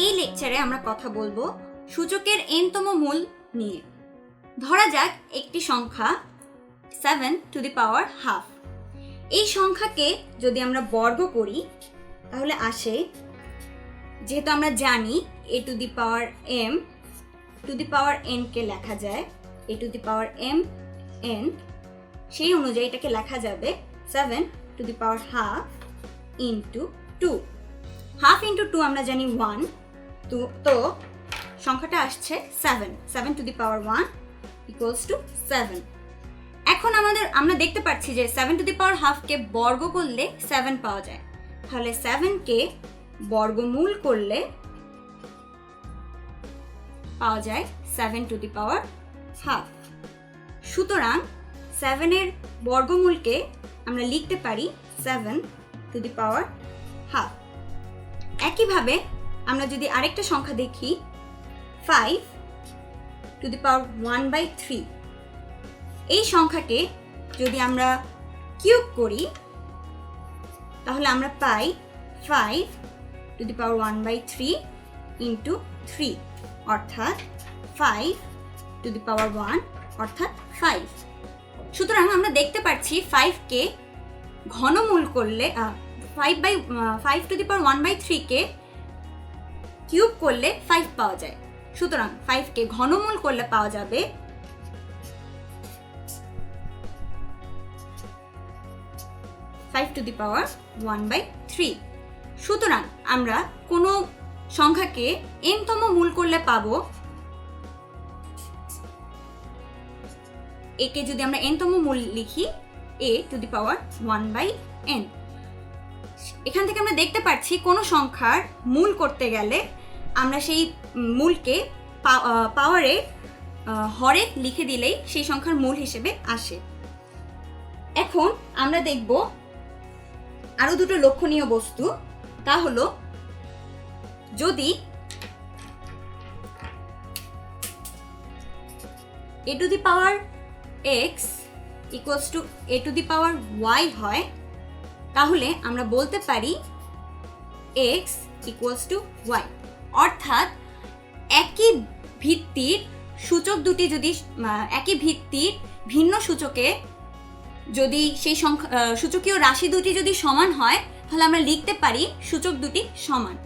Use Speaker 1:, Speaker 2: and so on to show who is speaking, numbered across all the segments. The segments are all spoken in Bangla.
Speaker 1: এই লেকচারে আমরা কথা বলব সূচকের এনতম মূল নিয়ে। ধরা যাক একটি সংখ্যা seven to the power half এই সংখ্যাকে যদি আমরা বর্গ করি, তাহলে আসে, যেহেতু আমরা জানি A to the power M to the power NK লেখা যায় A to the power M N সেই অনুযায়ী এটাকে লেখা যাবে seven to the power half into two half into two আমরা জানি ওয়ান তো সংখ্যাটা আসছে seven seven to the power one equals to seven এখন আমাদের, আমরা দেখতে পাচ্ছি যে সেভেন টু দি পাওয়ার হাফকে বর্গ করলে সেভেন পাওয়া যায়। তাহলে সেভেনকে বর্গমূল করলে পাওয়া যায় seven to the power half সুতরাং সেভেনের বর্গমূলকে আমরা লিখতে পারি seven to the power half একইভাবে আমরা যদি আরেকটা সংখ্যা দেখি five to the power one by three এই সংখ্যাকে যদি আমরা কিউব করি, তাহলে আমরা পাই five to the power one by three into three অর্থাৎ five to the power one অর্থাৎ ফাইভ সুতরাং আমরা দেখতে পাচ্ছি ফাইভকে ঘনমূল করলে five by five to the power one by থ্রিকে cube করলে ফাইভ পাওয়া যায়। সুতরাং ফাইভকে ঘনমূল করলে পাওয়া যাবে five to the power one by three সুতরাং আমরা কোনো সংখ্যাকে এনতম মূল করলে পাবো। একে যদি আমরা এনতম মূল লিখি a to the power one by n এখান থেকে আমরা দেখতে পাচ্ছি কোনো সংখ্যার মূল করতে গেলে আমরা সেই মূলকে পাওয়ারে হরে লিখে দিলেই সেই সংখ্যার মূল হিসেবে আসে। এখন আমরা দেখব আরও দুটো লক্ষণীয় বস্তু। তা হলো, যদি a to the power x equals to a to the power y হয়, তাহলে আমরা বলতে পারি এক্স ইকুয়ালস টু ওয়াই অর্থাৎ একই ভিত্তির সূচক দুটি যদি একই ভিত্তির ভিন্ন সূচকে যদি সেই সংখ্যা সূচকীয় রাশি দুটি যদি সমান হয়, তাহলে আমরা লিখতে পারি সূচক দুটি সমান।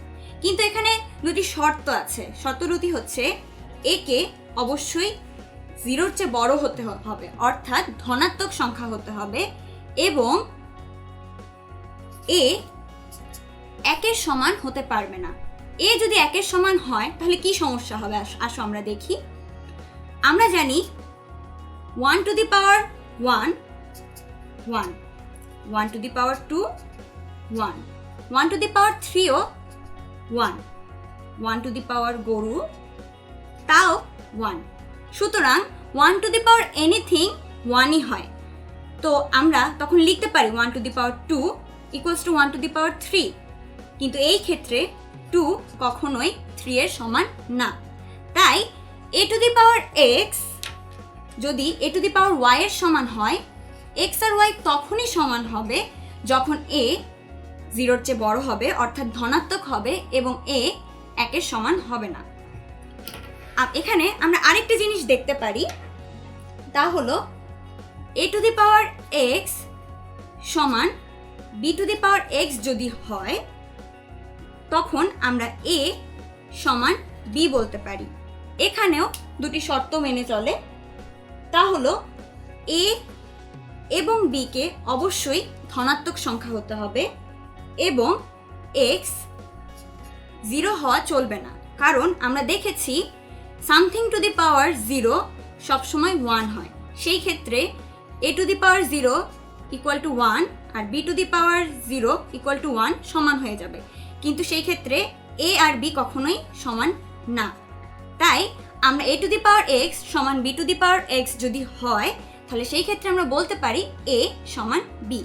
Speaker 1: কিন্তু এখানে দুটি শর্ত আছে। শর্ত দুটি হচ্ছে একে অবশ্যই জিরোর চেয়ে বড় হতে হবে। অর্থাৎ ধনাত্মক সংখ্যা হতে হবে এবং এ একের সমান হতে পারবে না। এ যদি একের সমান হয়, তাহলে কি সমস্যা হবে? আস- আমরা দেখি। আমরা জানি one to the power one one one to the power two one one to the power থ্রিও one one to the power গরু, তাও ওয়ান সুতরাং one to the power anything ওয়ানই হয়। তো আমরা তখন লিখতে পারি one to the power two equals to one to the power three কিন্তু এই ক্ষেত্রে টু কখনোই থ্রি এর সমান না। তাই এ টু দি পাওয়ার এক্স যদি a to the power Y এর সমান হয় এক্স আর ওয়াই তখনই সমান হবে যখন এ জিরোর চেয়ে বড় হবে, অর্থাৎ ধনাত্মক হবে এবং এ একের সমান হবে না। এখানে আমরা আরেকটা জিনিস দেখতে পারি, তা হলো a to the power x সমান b to the power x যদি হয় তখন আমরা এ সমান বি বলতে পারি। এখানেও দুটি শর্ত মেনে চলে। তা হলো, এ এবং বিকে অবশ্যই ধনাত্মক সংখ্যা হতে হবে এবং এক্স জিরো হওয়া চলবে না। কারণ আমরা দেখেছি, something to the power zero সবসময় ওয়ান হয়। সেই ক্ষেত্রে a to the power zero equal to one R b to the power zero equal to one সমান হয়ে যাবে। কিন্তু সেই ক্ষেত্রে এ আর বি কখনোই সমান না। তাই আমরা a to the power x সমান b to the power x যদি হয়, তাহলে সেই ক্ষেত্রে আমরা বলতে পারি এ সমান বি